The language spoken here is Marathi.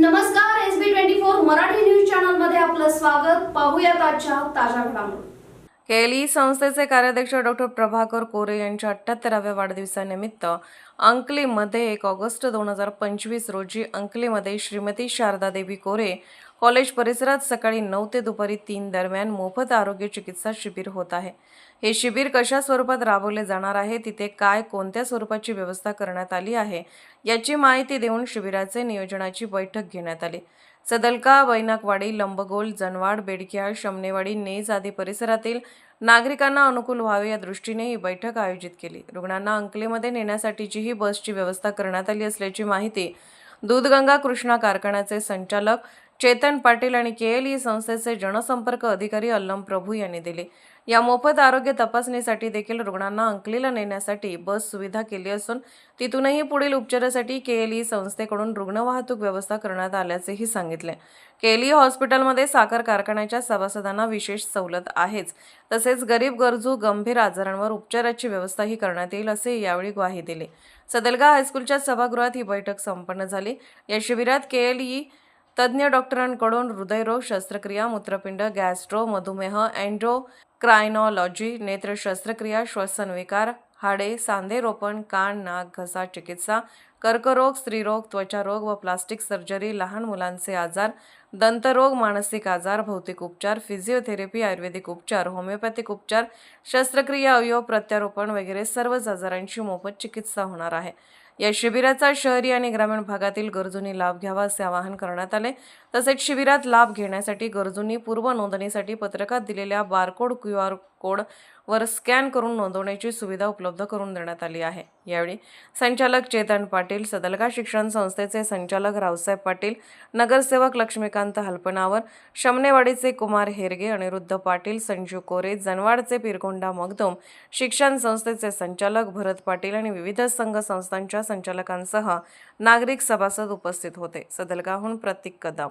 नमस्कार S B twenty four Marathi news चॅनलमध्ये आपलं स्वागत. पाहूयात आजच्या ताज्या घडामोडी. केली संस्थेचे कार्याध्यक्ष डॉक्टर प्रभाकर कोरे यांच्या अठ्ठ्याहत्तराव्या वाढदिवसानिमित्त अंकलीमध्ये एक ऑगस्ट दोन हजार पंचवीस रोजी अंकलीमध्ये श्रीमती शारदा देवी कोरे कॉलेज परिसरात सकाळी नऊ ते दुपारी तीन दरम्यान मोफत आरोग्य चिकित्सा शिबिर होत आहे. हे शिबिर कशा स्वरूपात राबवले जाणार आहे? तिथे काय कोणत्या स्वरूपाची व्यवस्था करण्यात आली आहे? याची माहिती देऊन शिबिराचे नियोजनाची बैठक घेण्यात आली. सदलका बैनाकवाडी लंबगोल जनवाड बेडकिया शमनेवाडी नेज आदी परिसरातील नागरिकांना अनुकूल व्हावे या दृष्टीने ही बैठक आयोजित केली. रुग्णांना अंकलेमध्ये नेण्यासाठीची ही बसची व्यवस्था करण्यात आली असल्याची माहिती दूधगंगा कृष्णा कारखान्याचे संचालक चेतन पाटील आणि केएलई संस्थेचे जनसंपर्क अधिकारी अल्लम प्रभू यांनी दिले. या मोफत आरोग्य तपासणीसाठी देखील रुग्णांना अंकलीला नेण्यासाठी बस सुविधा केली असून तिथूनही पुढील उपचारासाठी केएलई संस्थेकडून रुग्ण वाहतूक व्यवस्था करण्यात आल्याचेही सांगितले. केएलई हॉस्पिटलमध्ये साखर कारखान्याच्या सभासदांना विशेष सवलत आहेच. तसेच गरीब गरजू गंभीर आजारांवर उपचाराची व्यवस्थाही करण्यात येईल असे यावेळी ग्वाही दिली. सदलगा हायस्कूलच्या सभागृहात ही बैठक संपन्न झाली. या शिबिरात केएलई तज्ज्ञ डॉक्टरांकडून हृदयरोग शस्त्रक्रिया मूत्रपिंड गॅस्ट्रो मधुमेह अँड्रो क्रायनॉलॉजी नेत्र शस्त्रक्रिया श्वसन विकार हाडे सांधे रोपण कान नाक घसा चिकित्सा कर्करोग स्त्रीरोग त्वचारोग व प्लास्टिक सर्जरी लहान मुलांचे आजार दंतरोग मानसिक आजार भौतिक उपचार फिजिओथेरपी आयुर्वेदिक उपचार होमिओपॅथिक उपचार शस्त्रक्रिया अवयव प्रत्यारोपण वगैरे सर्वच आजारांची मोफत चिकित्सा होणार आहे. या शिबिराचा शहरी आणि ग्रामीण भागातील गरजूंनी लाभ घ्यावा असे आवाहन करण्यात आले. तसेच शिबिरात लाभ घेण्यासाठी गरजूंनी पूर्व नोंदणीसाठी पत्रकात दिलेल्या बारकोड क्यू आर कोड वर स्कॅन करून नोंदवण्याची सुविधा उपलब्ध करून देण्यात आली आहे. यावेळी संचालक चेतन पाटील सदलगा शिक्षण संस्थेचे संचालक रावसाहेब पाटील नगरसेवक लक्ष्मीकांत हलपणावर शमनेवाडीचे कुमार हेरगे अनिरुद्ध पाटील संजू कोरे जनवाडचे पिरगोंडा मगदोम शिक्षण संस्थेचे संचालक भरत पाटील आणि विविध संघ संस्थांच्या संचालकांसह नागरिक सभासद उपस्थित होते. सदलगाहून प्रतीक कदम